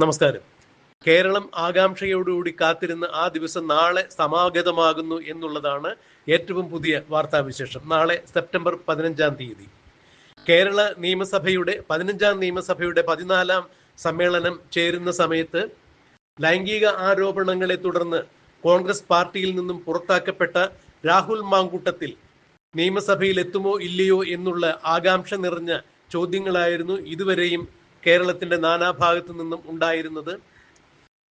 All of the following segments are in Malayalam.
നമസ്കാരം. കേരളം ആകാംക്ഷയോടുകൂടി കാത്തിരുന്ന ആ ദിവസം നാളെ സമാഗതമാകുന്നു എന്നുള്ളതാണ് ഏറ്റവും പുതിയ വാർത്താവിശേഷം. നാളെ സെപ്റ്റംബർ പതിനഞ്ചാം തീയതി. കേരള നിയമസഭയുടെ പതിനഞ്ചാം നിയമസഭയുടെ പതിനാലാം സമ്മേളനം ചേരുന്ന സമയത്ത് ലൈംഗിക ആരോപണങ്ങളെ തുടർന്ന് കോൺഗ്രസ് പാർട്ടിയിൽ നിന്നും പുറത്താക്കപ്പെട്ട രാഹുൽ മാങ്കൂട്ടത്തിൽ നിയമസഭയിൽ എത്തുമോ ഇല്ലയോ എന്നുള്ള ആകാംക്ഷ നിറഞ്ഞ ചോദ്യങ്ങളായിരുന്നു ഇതുവരെയും കേരളത്തിന്റെ നാനാഭാഗത്തു നിന്നും ഉണ്ടായിരുന്നത്.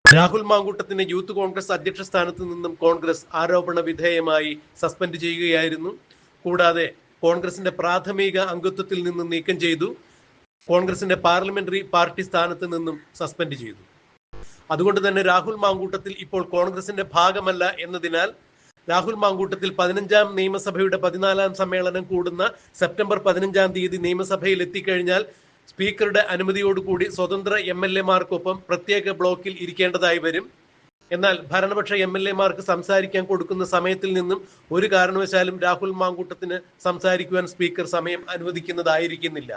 രാഹുൽ മാങ്കൂട്ടത്തിനെ യൂത്ത് കോൺഗ്രസ് അധ്യക്ഷ സ്ഥാനത്ത് നിന്നും കോൺഗ്രസ് ആരോപണ വിധേയമായി സസ്പെൻഡ് ചെയ്യുകയായിരുന്നു. കൂടാതെ കോൺഗ്രസിന്റെ പ്രാഥമിക അംഗത്വത്തിൽ നിന്നും നീക്കം ചെയ്തു. കോൺഗ്രസിന്റെ പാർലമെന്ററി പാർട്ടി സ്ഥാനത്ത് നിന്നും സസ്പെൻഡ് ചെയ്തു. അതുകൊണ്ട് തന്നെ രാഹുൽ മാങ്കൂട്ടത്തിൽ ഇപ്പോൾ കോൺഗ്രസിന്റെ ഭാഗമല്ല എന്നതിനാൽ രാഹുൽ മാങ്കൂട്ടത്തിൽ പതിനഞ്ചാം നിയമസഭയുടെ പതിനാലാം സമ്മേളനം കൂടുന്ന സെപ്റ്റംബർ പതിനഞ്ചാം തീയതി നിയമസഭയിൽ എത്തിക്കഴിഞ്ഞാൽ സ്പീക്കറുടെ അനുമതിയോടുകൂടി സ്വതന്ത്ര എം എൽ എമാർക്കൊപ്പം പ്രത്യേക ബ്ലോക്കിൽ ഇരിക്കേണ്ടതായി വരും. എന്നാൽ ഭരണപക്ഷ എം എൽ എമാർക്ക് സംസാരിക്കാൻ കൊടുക്കുന്ന സമയത്തിൽ നിന്നും ഒരു കാരണവശാലും രാഹുൽ മാങ്കൂട്ടത്തിന് സംസാരിക്കുവാൻ സ്പീക്കർ സമയം അനുവദിക്കുന്നതായിരിക്കുന്നില്ല.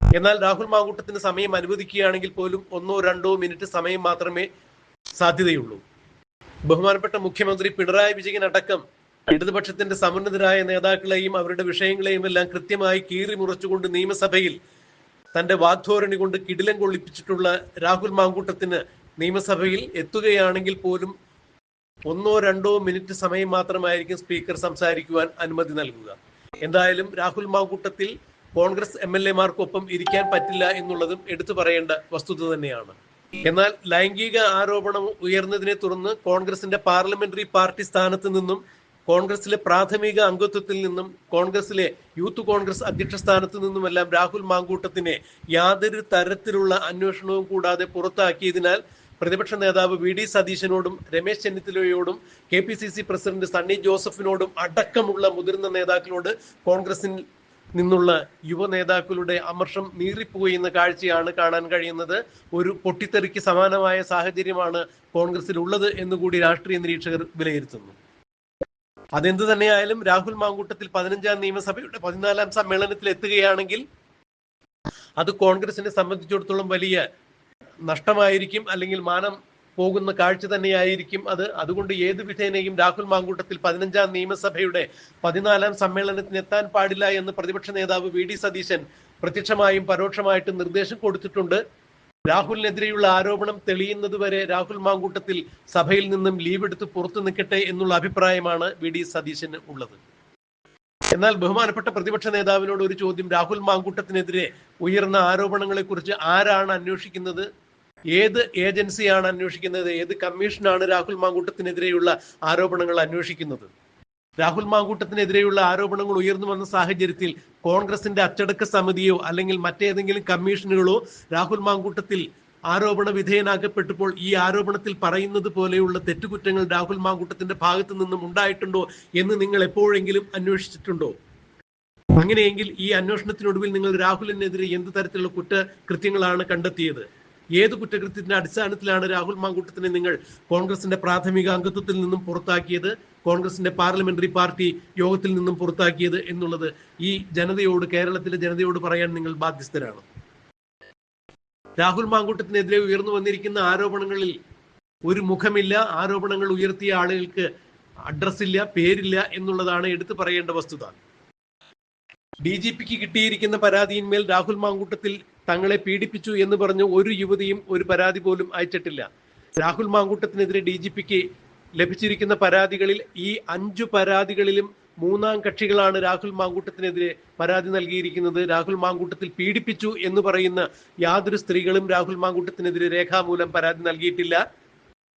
എന്നാൽ രാഹുൽ മാങ്കൂട്ടത്തിന് സമയം അനുവദിക്കുകയാണെങ്കിൽ പോലും ഒന്നോ രണ്ടോ മിനിറ്റ് സമയം മാത്രമേ സാധ്യതയുള്ളൂ. ബഹുമാനപ്പെട്ട മുഖ്യമന്ത്രി പിണറായി വിജയൻ അടക്കം ഇടതുപക്ഷത്തിന്റെ സമുന്നതരായ നേതാക്കളെയും അവരുടെ വിഷയങ്ങളെയും എല്ലാം കൃത്യമായി കീറി മുറച്ചുകൊണ്ട് നിയമസഭയിൽ തന്റെ വാഗ്ധോരണി കൊണ്ട് കിടിലം കൊള്ളിപ്പിച്ചിട്ടുള്ള രാഹുൽ മാങ്കൂട്ടത്തിന് നിയമസഭയിൽ എത്തുകയാണെങ്കിൽ പോലും ഒന്നോ രണ്ടോ മിനിറ്റ് സമയം മാത്രമായിരിക്കും സ്പീക്കർ സംസാരിക്കുവാൻ അനുമതി നൽകുക. എന്തായാലും രാഹുൽ മാങ്കൂട്ടത്തിൽ കോൺഗ്രസ് എം എൽ എമാർക്കൊപ്പം ഇരിക്കാൻ പറ്റില്ല എന്നുള്ളതും എടുത്തു പറയേണ്ട വസ്തുത തന്നെയാണ്. എന്നാൽ ലൈംഗിക ആരോപണം ഉയർന്നതിനെ തുടർന്ന് കോൺഗ്രസിന്റെ പാർലമെന്ററി പാർട്ടി സ്ഥാനത്ത് നിന്നും കോൺഗ്രസിലെ പ്രാഥമിക അംഗത്വത്തിൽ നിന്നും കോൺഗ്രസിലെ യൂത്ത് കോൺഗ്രസ് അധ്യക്ഷ സ്ഥാനത്ത് നിന്നുമെല്ലാം രാഹുൽ മാങ്കൂട്ടത്തിനെ യാതൊരു തരത്തിലുള്ള അന്വേഷണവും കൂടാതെ പുറത്താക്കിയതിനാൽ പ്രതിപക്ഷ നേതാവ് വി ഡി സതീശനോടും Ramesh ചെന്നിത്തലയോടും K P C C president Sunny ജോസഫിനോടും അടക്കമുള്ള മുതിർന്ന നേതാക്കളോട് കോൺഗ്രസിൽ നിന്നുള്ള യുവ നേതാക്കളുടെ അമർഷം നീറിപ്പോകുന്ന കാഴ്ചയാണ് കാണാൻ കഴിയുന്നത്. ഒരു പൊട്ടിത്തെറിക്ക് സമാനമായ സാഹചര്യമാണ് കോൺഗ്രസിൽ ഉള്ളത് എന്നുകൂടി രാഷ്ട്രീയ നിരീക്ഷകർ വിലയിരുത്തുന്നു. അതെന്ത് തന്നെയായാലും രാഹുൽ മാങ്കൂട്ടത്തിൽ പതിനഞ്ചാം നിയമസഭയുടെ പതിനാലാം സമ്മേളനത്തിൽ എത്തുകയാണെങ്കിൽ അത് കോൺഗ്രസിനെ സംബന്ധിച്ചിടത്തോളം വലിയ നഷ്ടമായിരിക്കും അല്ലെങ്കിൽ മാനം പോകുന്ന കാഴ്ച തന്നെയായിരിക്കും അത്. അതുകൊണ്ട് ഏത് വിധേനയും രാഹുൽ മാങ്കൂട്ടത്തിൽ പതിനഞ്ചാം നിയമസഭയുടെ പതിനാലാം സമ്മേളനത്തിന് എത്താൻ പാടില്ല എന്ന് പ്രതിപക്ഷ നേതാവ് വി ഡി സതീശൻ പ്രത്യക്ഷമായും പരോക്ഷമായിട്ടും നിർദ്ദേശം കൊടുത്തിട്ടുണ്ട്. രാഹുലിനെതിരെയുള്ള ആരോപണം തെളിയുന്നത് വരെ രാഹുൽ മാങ്കൂട്ടത്തിൽ സഭയിൽ നിന്നും ലീവ് എടുത്ത് പുറത്തു നിൽക്കട്ടെ എന്നുള്ള അഭിപ്രായമാണ് വി ഡി സതീശന് ഉള്ളത്. എന്നാൽ ബഹുമാനപ്പെട്ട പ്രതിപക്ഷ നേതാവിനോട് ഒരു ചോദ്യം. രാഹുൽ മാങ്കൂട്ടത്തിനെതിരെ ഉയർന്ന ആരോപണങ്ങളെ കുറിച്ച് ആരാണ് അന്വേഷിക്കുന്നത്? ഏത് ഏജൻസിയാണ് അന്വേഷിക്കുന്നത്? ഏത് കമ്മീഷനാണ് രാഹുൽ മാങ്കൂട്ടത്തിനെതിരെയുള്ള ആരോപണങ്ങൾ അന്വേഷിക്കുന്നത്? രാഹുൽ മാങ്കൂട്ടത്തിനെതിരെയുള്ള ആരോപണങ്ങൾ ഉയർന്നു വന്ന സാഹചര്യത്തിൽ കോൺഗ്രസിന്റെ അച്ചടക്ക സമിതിയോ അല്ലെങ്കിൽ മറ്റേതെങ്കിലും കമ്മീഷനുകളോ രാഹുൽ മാങ്കൂട്ടത്തിൽ ആരോപണ വിധേയനാക്കപ്പെട്ടപ്പോൾ ഈ ആരോപണത്തിൽ പറയുന്നത് പോലെയുള്ള തെറ്റുകുറ്റങ്ങൾ രാഹുൽ മാങ്കൂട്ടത്തിന്റെ ഭാഗത്തു നിന്നും ഉണ്ടായിട്ടുണ്ടോ എന്ന് നിങ്ങൾ എപ്പോഴെങ്കിലും അന്വേഷിച്ചിട്ടുണ്ടോ? അങ്ങനെയെങ്കിൽ ഈ അന്വേഷണത്തിനൊടുവിൽ നിങ്ങൾ രാഹുലിനെതിരെ എന്ത് തരത്തിലുള്ള കുറ്റകൃത്യങ്ങളാണ് കണ്ടെത്തിയത്? ഏത് കുറ്റകൃത്യത്തിന്റെ അടിസ്ഥാനത്തിലാണ് രാഹുൽ മാങ്കൂട്ടത്തിനെ നിങ്ങൾ കോൺഗ്രസിന്റെ പ്രാഥമിക അംഗത്വത്തിൽ നിന്നും പുറത്താക്കിയത് കോൺഗ്രസിന്റെ പാർലമെന്ററി പാർട്ടി യോഗത്തിൽ നിന്നും പുറത്താക്കിയത് എന്നുള്ളത് ഈ ജനതയോട് കേരളത്തിലെ ജനതയോട് പറയാൻ നിങ്ങൾ ബാധ്യസ്ഥരാണ്? രാഹുൽ മാങ്കൂട്ടത്തിനെതിരെ ഉയർന്നു വന്നിരിക്കുന്ന ആരോപണങ്ങളിൽ ഒരു മുഖമില്ല ആരോപണങ്ങൾ ഉയർത്തിയ ആളുകൾക്ക് അഡ്രസ്സില്ല പേരില്ല എന്നുള്ളതാണ് എടുത്തു പറയേണ്ട വസ്തുത. ഡി ജി പിക്ക് കിട്ടിയിരിക്കുന്ന പരാതിയിന്മേൽ രാഹുൽ മാങ്കൂട്ടത്തിൽ തങ്ങളെ പീഡിപ്പിച്ചു എന്ന് പറഞ്ഞ് ഒരു യുവതിയും ഒരു പരാതി പോലും അയച്ചിട്ടില്ല. രാഹുൽ മാങ്കൂട്ടത്തിനെതിരെ ഡി ജി പിക്ക് ലഭിച്ചിരിക്കുന്ന പരാതികളിൽ ഈ അഞ്ചു പരാതികളിലും മൂന്നാം കക്ഷികളാണ് രാഹുൽ മാങ്കൂട്ടത്തിനെതിരെ പരാതി നൽകിയിരിക്കുന്നത്. രാഹുൽ മാങ്കൂട്ടത്തിൽ പീഡിപ്പിച്ചു എന്ന് പറയുന്ന യാതൊരു സ്ത്രീകളും രാഹുൽ മാങ്കൂട്ടത്തിനെതിരെ രേഖാമൂലം പരാതി നൽകിയിട്ടില്ല.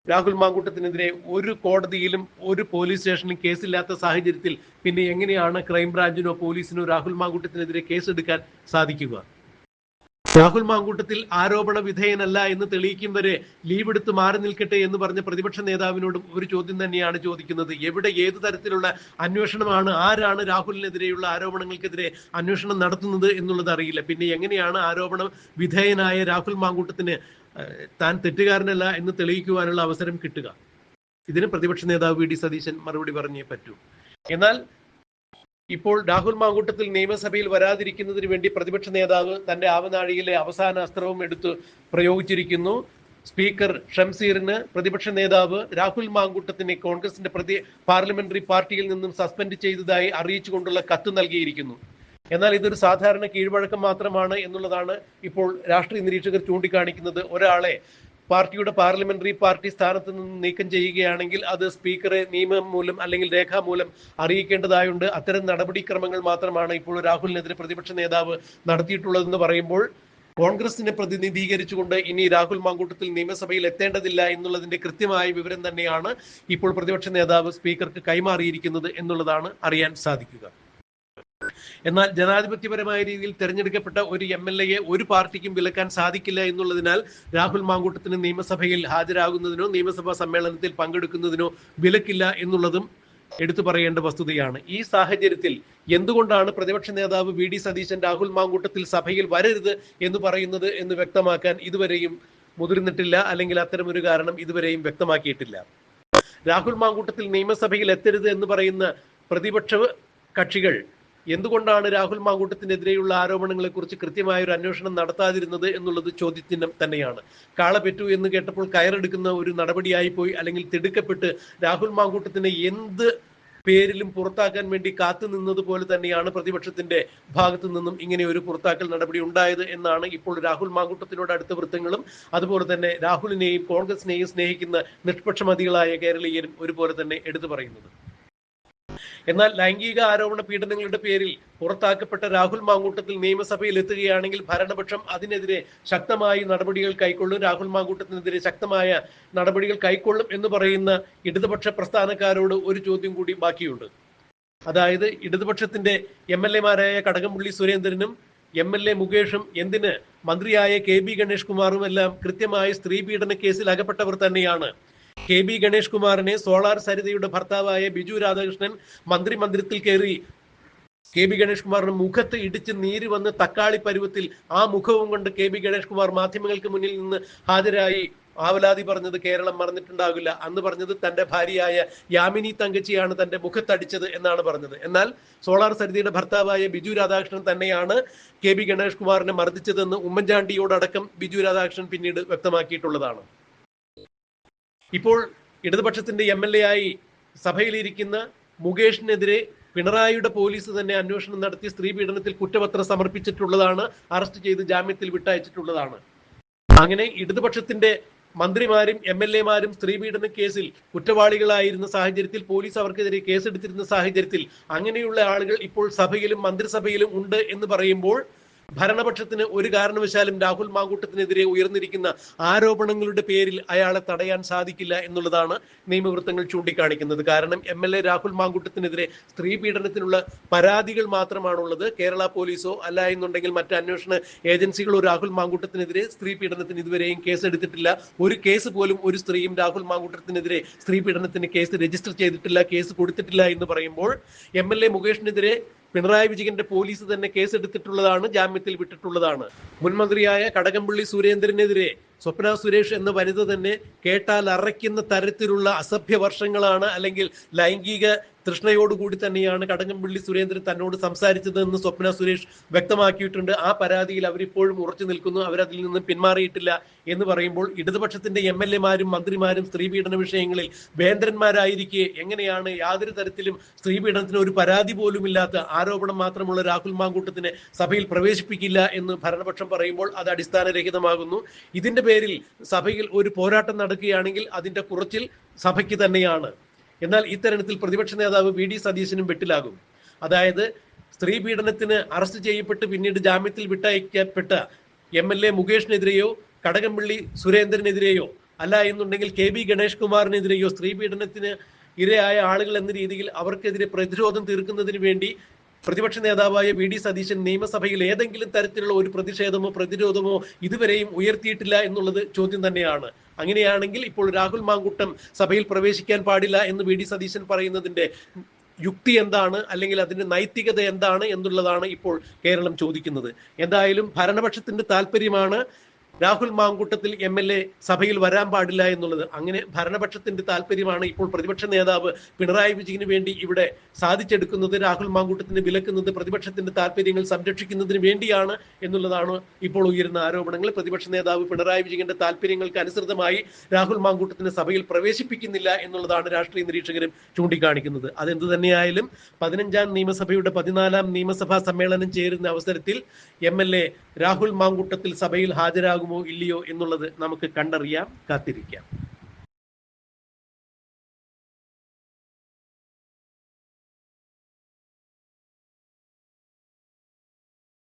രാഹുൽ മാങ്കൂട്ടത്തിനെതിരെ ഒരു കോടതിയിലും ഒരു പോലീസ് സ്റ്റേഷനിലും കേസില്ലാത്ത സാഹചര്യത്തിൽ പിന്നെ എങ്ങനെയാണ് ക്രൈംബ്രാഞ്ചിനോ പോലീസിനോ രാഹുൽ മാങ്കൂട്ടത്തിനെതിരെ കേസെടുക്കാൻ സാധിക്കുക? രാഹുൽ മാങ്കൂട്ടത്തിൽ ആരോപണ വിധേയനല്ല എന്ന് തെളിയിക്കും വരെ ലീവ് എടുത്ത് മാറി നിൽക്കട്ടെ എന്ന് പറഞ്ഞ പ്രതിപക്ഷ നേതാവിനോടും ഒരു ചോദ്യം തന്നെയാണ് ചോദിക്കുന്നത്. എവിടെ ഏത് തരത്തിലുള്ള അന്വേഷണമാണ് ആരാണ് രാഹുലിനെതിരെയുള്ള ആരോപണങ്ങൾക്കെതിരെ അന്വേഷണം നടത്തുന്നത് എന്നുള്ളത് അറിയില്ല. പിന്നെ എങ്ങനെയാണ് ആരോപണ വിധേയനായ രാഹുൽ മാങ്കൂട്ടത്തിന് താൻ തെറ്റുകാരനല്ല എന്ന് തെളിയിക്കുവാനുള്ള അവസരം കിട്ടുക? ഇതിന് പ്രതിപക്ഷ നേതാവ് വി. ഡി. സതീശൻ മറുപടി പറഞ്ഞേ പറ്റൂ. എന്നാൽ ഇപ്പോൾ രാഹുൽ മാങ്കൂട്ടത്തിൽ നിയമസഭയിൽ വരാതിരിക്കുന്നതിന് വേണ്ടി പ്രതിപക്ഷ നേതാവ് തന്റെ ആവനാഴിയിലെ അവസാന അസ്ത്രവും എടുത്ത് പ്രയോഗിച്ചിരിക്കുന്നു. സ്പീക്കർ ഷംസീറിന് പ്രതിപക്ഷ നേതാവ് രാഹുൽ മാങ്കൂട്ടത്തിനെ കോൺഗ്രസിന്റെ പ്രതി പാർലമെന്ററി പാർട്ടിയിൽ നിന്നും സസ്പെൻഡ് ചെയ്തതായി അറിയിച്ചുകൊണ്ടുള്ള കത്ത് നൽകിയിരിക്കുന്നു. എന്നാൽ ഇതൊരു സാധാരണ കീഴ്വഴക്കം മാത്രമാണ് എന്നുള്ളതാണ് ഇപ്പോൾ രാഷ്ട്രീയ നിരീക്ഷകർ ചൂണ്ടിക്കാണിക്കുന്നത്. ഒരാളെ പാർട്ടിയുടെ പാർലമെന്ററി പാർട്ടി സ്ഥാനത്ത് നിന്ന് നീക്കം ചെയ്യുകയാണെങ്കിൽ അത് സ്പീക്കറെ നിയമം മൂലം അല്ലെങ്കിൽ രേഖാമൂലം അറിയിക്കേണ്ടതായുണ്ട്. അത്തരം നടപടിക്രമങ്ങൾ മാത്രമാണ് ഇപ്പോൾ രാഹുലിനെതിരെ പ്രതിപക്ഷ നേതാവ് നടത്തിയിട്ടുള്ളതെന്ന് പറയുമ്പോൾ കോൺഗ്രസിനെ പ്രതിനിധീകരിച്ചുകൊണ്ട് ഇനി രാഹുൽ മാങ്കൂട്ടത്തിൽ നിയമസഭയിൽ എത്തേണ്ടതില്ല എന്നുള്ളതിന്റെ കൃത്യമായ വിവരം തന്നെയാണ് ഇപ്പോൾ പ്രതിപക്ഷ നേതാവ് സ്പീക്കർക്ക് കൈമാറിയിരിക്കുന്നത് എന്നുള്ളതാണ് അറിയാൻ സാധിക്കുക. എന്നാൽ ജനാധിപത്യപരമായ രീതിയിൽ തെരഞ്ഞെടുക്കപ്പെട്ട ഒരു എം എൽ എയെ ഒരു പാർട്ടിക്കും വിലക്കാൻ സാധിക്കില്ല എന്നുള്ളതിനാൽ രാഹുൽ മാങ്കൂട്ടത്തിന് നിയമസഭയിൽ ഹാജരാകുന്നതിനോ നിയമസഭാ സമ്മേളനത്തിൽ പങ്കെടുക്കുന്നതിനോ വിലക്കില്ല എന്നുള്ളതും എടുത്തു പറയേണ്ട വസ്തുതയാണ്. ഈ സാഹചര്യത്തിൽ എന്തുകൊണ്ടാണ് പ്രതിപക്ഷ നേതാവ് വി ഡി സതീശൻ രാഹുൽ മാങ്കൂട്ടത്തിൽ സഭയിൽ വരരുത് എന്ന് പറയുന്നത് എന്ന് വ്യക്തമാക്കാൻ ഇതുവരെയും മുതിർന്നിട്ടില്ല അല്ലെങ്കിൽ അത്തരമൊരു കാരണം ഇതുവരെയും വ്യക്തമാക്കിയിട്ടില്ല. രാഹുൽ മാങ്കൂട്ടത്തിൽ നിയമസഭയിൽ എത്തരുത് എന്ന് പറയുന്ന പ്രതിപക്ഷ കക്ഷികൾ എന്തുകൊണ്ടാണ് രാഹുൽ മാങ്കൂട്ടത്തിനെതിരെയുള്ള ആരോപണങ്ങളെ കുറിച്ച് കൃത്യമായ ഒരു അന്വേഷണം നടത്താതിരുന്നത് എന്നുള്ളത് ചോദ്യത്തിന് തന്നെയാണ്. കാള പെറ്റു എന്ന് കേട്ടപ്പോൾ കയറെടുക്കുന്ന ഒരു നടപടിയായി പോയി അല്ലെങ്കിൽ തിടുക്കപ്പെട്ട് രാഹുൽ മാങ്കൂട്ടത്തിനെ എന്ത് പേരിലും പുറത്താക്കാൻ വേണ്ടി കാത്തു നിന്നതുപോലെ തന്നെയാണ് പ്രതിപക്ഷത്തിന്റെ ഭാഗത്തു നിന്നും ഇങ്ങനെ ഒരു പുറത്താക്കൽ നടപടി ഉണ്ടായത് എന്നാണ് ഇപ്പോൾ രാഹുൽ മാങ്കൂട്ടത്തിനോട് അടുത്ത വൃത്തങ്ങളും. അതുപോലെ തന്നെ രാഹുലിനെയും കോൺഗ്രസിനെയും സ്നേഹിക്കുന്ന നിഷ്പക്ഷമതികളായ കേരളീയരും ഒരുപോലെ തന്നെ എടുത്തു പറയുന്നത്. എന്നാൽ ലൈംഗിക ആരോപണ പീഡനങ്ങളുടെ പേരിൽ പുറത്താക്കപ്പെട്ട രാഹുൽ മാങ്കൂട്ടത്തിൽ നിയമസഭയിൽ എത്തുകയാണെങ്കിൽ ഭരണപക്ഷം അതിനെതിരെ ശക്തമായി നടപടികൾ കൈക്കൊള്ളും. രാഹുൽ മാങ്കൂട്ടത്തിനെതിരെ ശക്തമായ നടപടികൾ കൈക്കൊള്ളും എന്ന് പറയുന്ന ഇടതുപക്ഷ പ്രസ്ഥാനക്കാരോട് ഒരു ചോദ്യം കൂടി ബാക്കിയുണ്ട്. അതായത് ഇടതുപക്ഷത്തിന്റെ എം എൽ എമാരായ കടകംപള്ളി സുരേന്ദ്രനും എം എൽ എ മുകേഷും എന്തിന് മന്ത്രിയായ കെ ബി ഗണേഷ് കുമാറും എല്ലാം കൃത്യമായി സ്ത്രീ പീഡന കേസിൽ അകപ്പെട്ടവർ തന്നെയാണ്. കെ ബി ഗണേഷ് കുമാറിനെ സോളാർ സരിതയുടെ ഭർത്താവായ ബിജു രാധാകൃഷ്ണൻ മന്ത്രി മന്ദിരത്തിൽ കയറി. കെ ബി ഗണേഷ് കുമാറിന് മുഖത്ത് ഇടിച്ച് നീര് വന്ന് തക്കാളി പരുവത്തിൽ ആ മുഖവും കൊണ്ട് കെ ബി ഗണേഷ് കുമാർ മാധ്യമങ്ങൾക്ക് മുന്നിൽ നിന്ന് ഹാജരായി. ആവലാതി പറഞ്ഞത് കേരളം മറന്നിട്ടുണ്ടാകില്ല. അന്ന് പറഞ്ഞത് തന്റെ ഭാര്യയായ യാമിനി തങ്കച്ചിയാണ് തന്റെ മുഖത്തടിച്ചത് എന്നാണ് പറഞ്ഞത്. എന്നാൽ സോളാർ സരിതയുടെ ഭർത്താവായ ബിജു രാധാകൃഷ്ണൻ തന്നെയാണ് കെ ബി ഗണേഷ് കുമാറിനെ മർദ്ദിച്ചതെന്ന് ഉമ്മൻചാണ്ടിയോടക്കം ബിജു രാധാകൃഷ്ണൻ പിന്നീട് വ്യക്തമാക്കിയിട്ടുള്ളതാണ്. ഇപ്പോൾ ഇടതുപക്ഷത്തിന്റെ എം എൽ എ ആയി സഭയിലിരിക്കുന്ന മുകേഷിനെതിരെ പിണറായിയുടെ പോലീസ് തന്നെ അന്വേഷണം നടത്തി സ്ത്രീ പീഡനത്തിൽ കുറ്റപത്രം സമർപ്പിച്ചിട്ടുള്ളതാണ് അറസ്റ്റ് ചെയ്ത് ജാമ്യത്തിൽ വിട്ടയച്ചിട്ടുള്ളതാണ്. അങ്ങനെ ഇടതുപക്ഷത്തിന്റെ മന്ത്രിമാരും എം എൽ എമാരും സ്ത്രീ പീഡന കേസിൽ കുറ്റവാളികളായിരുന്ന സാഹചര്യത്തിൽ പോലീസ് അവർക്കെതിരെ കേസെടുത്തിരുന്ന സാഹചര്യത്തിൽ അങ്ങനെയുള്ള ആളുകൾ ഇപ്പോൾ സഭയിലും മന്ത്രിസഭയിലും ഉണ്ട് എന്ന് പറയുമ്പോൾ ഭരണപക്ഷത്തിന് ഒരു കാരണവശാലും രാഹുൽ മാങ്കൂട്ടത്തിനെതിരെ ഉയർന്നിരിക്കുന്ന ആരോപണങ്ങളുടെ പേരിൽ അയാളെ തടയാൻ സാധിക്കില്ല എന്നുള്ളതാണ് നിയമവൃത്തങ്ങൾ ചൂണ്ടിക്കാണിക്കുന്നത്. കാരണം എം എൽ എ രാഹുൽ മാങ്കൂട്ടത്തിനെതിരെ സ്ത്രീ പീഡനത്തിനുള്ള പരാതികൾ മാത്രമാണുള്ളത്. കേരള പോലീസോ അല്ല എന്നുണ്ടെങ്കിൽ മറ്റ് അന്വേഷണ ഏജൻസികളോ രാഹുൽ മാങ്കൂട്ടത്തിനെതിരെ സ്ത്രീ പീഡനത്തിന് ഇതുവരെയും കേസ് എടുത്തിട്ടില്ല ഒരു കേസ് പോലും ഒരു സ്ത്രീയും രാഹുൽ മാങ്കൂട്ടത്തിനെതിരെ സ്ത്രീ പീഡനത്തിന് കേസ് രജിസ്റ്റർ ചെയ്തിട്ടില്ല കേസ് കൊടുത്തിട്ടില്ല എന്ന് പറയുമ്പോൾ എം എൽ എ മുകേഷിനെതിരെ പിണറായി വിജയന്റെ പോലീസ് തന്നെ കേസെടുത്തിട്ടുള്ളതാണ് ജാമ്യത്തിൽ വിട്ടിട്ടുള്ളതാണ്. മുൻമന്ത്രിയായ കടകംപള്ളി സുരേന്ദ്രനെതിരെ സ്വപ്ന സുരേഷ് എന്ന വനിത തന്നെ കേട്ടാൽ അറയ്ക്കുന്ന തരത്തിലുള്ള അസഭ്യ വർഷങ്ങളാണ് അല്ലെങ്കിൽ ലൈംഗിക തൃഷ്ണയോടുകൂടി തന്നെയാണ് കടകംപള്ളി സുരേന്ദ്രൻ തന്നോട് സംസാരിച്ചതെന്ന് സ്വപ്ന സുരേഷ് വ്യക്തമാക്കിയിട്ടുണ്ട്. ആ പരാതിയിൽ അവരിപ്പോഴും ഉറച്ചു നിൽക്കുന്നു. അവരതിൽ നിന്ന് പിന്മാറിയിട്ടില്ല എന്ന് പറയുമ്പോൾ ഇടതുപക്ഷത്തിന്റെ എം എൽ എമാരും മന്ത്രിമാരും സ്ത്രീപീഡന വിഷയങ്ങളിൽ വേന്ദ്രന്മാരായിരിക്കെ എങ്ങനെയാണ് യാതൊരു തരത്തിലും സ്ത്രീപീഡനത്തിന് ഒരു പരാതി പോലും ഇല്ലാത്ത ആരോപണം മാത്രമുള്ള രാഹുൽ മാങ്കൂട്ടത്തിനെ സഭയിൽ പ്രവേശിപ്പിക്കില്ല എന്ന് ഭരണപക്ഷം പറയുമ്പോൾ അത് അടിസ്ഥാനരഹിതമാകുന്നു. ഇതിന്റെ പേരിൽ സഭയിൽ ഒരു പോരാട്ടം നടക്കുകയാണെങ്കിൽ അതിന്റെ കുറച്ചിൽ സഭയ്ക്ക് തന്നെയാണ്. എന്നാൽ ഇത്തരണത്തിൽ പ്രതിപക്ഷ നേതാവ് വി ഡി സതീശനും വെട്ടിലാകും. അതായത് സ്ത്രീ പീഡനത്തിന് അറസ്റ്റ് ചെയ്യപ്പെട്ട് പിന്നീട് ജാമ്യത്തിൽ വിട്ടയക്കപ്പെട്ട എം എൽ എ മുകേഷിനെതിരെയോ കടകംപള്ളി സുരേന്ദ്രനെതിരെയോ അല്ല എന്നുണ്ടെങ്കിൽ കെ ബി ഗണേഷ് കുമാറിനെതിരെയോ സ്ത്രീ പീഡനത്തിന് ഇരയായ ആളുകൾ എന്ന രീതിയിൽ അവർക്കെതിരെ പ്രതിരോധം തീർക്കുന്നതിന് വേണ്ടി പ്രതിപക്ഷ നേതാവായ വി ഡി സതീശൻ നിയമസഭയിൽ ഏതെങ്കിലും തരത്തിലുള്ള ഒരു പ്രതിഷേധമോ പ്രതിരോധമോ ഇതുവരെയും ഉയർത്തിയിട്ടില്ല എന്നുള്ളത് ചോദ്യം തന്നെയാണ്. അങ്ങനെയാണെങ്കിൽ ഇപ്പോൾ രാഹുൽ മാങ്കുട്ടം സഭയിൽ പ്രവേശിക്കാൻ പാടില്ല എന്ന് വി ഡി സതീശൻ പറയുന്നതിന്റെ യുക്തി എന്താണ്? അല്ലെങ്കിൽ അതിന്റെ നൈതികത എന്താണ് എന്നുള്ളതാണ് ഇപ്പോൾ കേരളം ചോദിക്കുന്നത്. എന്തായാലും ഭരണപക്ഷത്തിന്റെ താല്പര്യമാണ് Rahul Mamkootathil M L A സഭയിൽ വരാൻ പാടില്ല എന്നുള്ളത്. അങ്ങനെ ഭരണപക്ഷത്തിന്റെ താല്പര്യമാണ് ഇപ്പോൾ പ്രതിപക്ഷ നേതാവ് പിണറായി വിജയന് വേണ്ടി ഇവിടെ സാധിച്ചെടുക്കുന്നത് രാഹുൽ മാങ്കൂട്ടത്തിന് വിലക്കുന്നത് പ്രതിപക്ഷത്തിന്റെ താല്പര്യങ്ങൾ സംരക്ഷിക്കുന്നതിന് വേണ്ടിയാണ് എന്നുള്ളതാണ് ഇപ്പോൾ ഉയരുന്ന ആരോപണങ്ങൾ. പ്രതിപക്ഷ നേതാവ് പിണറായി വിജയന്റെ താല്പര്യങ്ങൾക്ക് അനുസൃതമായി രാഹുൽ മാങ്കൂട്ടത്തിന് സഭയിൽ പ്രവേശിപ്പിക്കുന്നില്ല എന്നുള്ളതാണ് രാഷ്ട്രീയ നിരീക്ഷകരും ചൂണ്ടിക്കാണിക്കുന്നത്. അതെന്തു തന്നെയായാലും പതിനഞ്ചാം നിയമസഭയുടെ പതിനാലാം നിയമസഭാ സമ്മേളനം ചേരുന്ന അവസരത്തിൽ എം രാഹുൽ മാങ്കൂട്ടത്തിൽ സഭയിൽ ഹാജരാകുമോ ഇല്ലയോ എന്നുള്ളത് നമുക്ക് കണ്ടറിയാം കാത്തിരിക്കാം.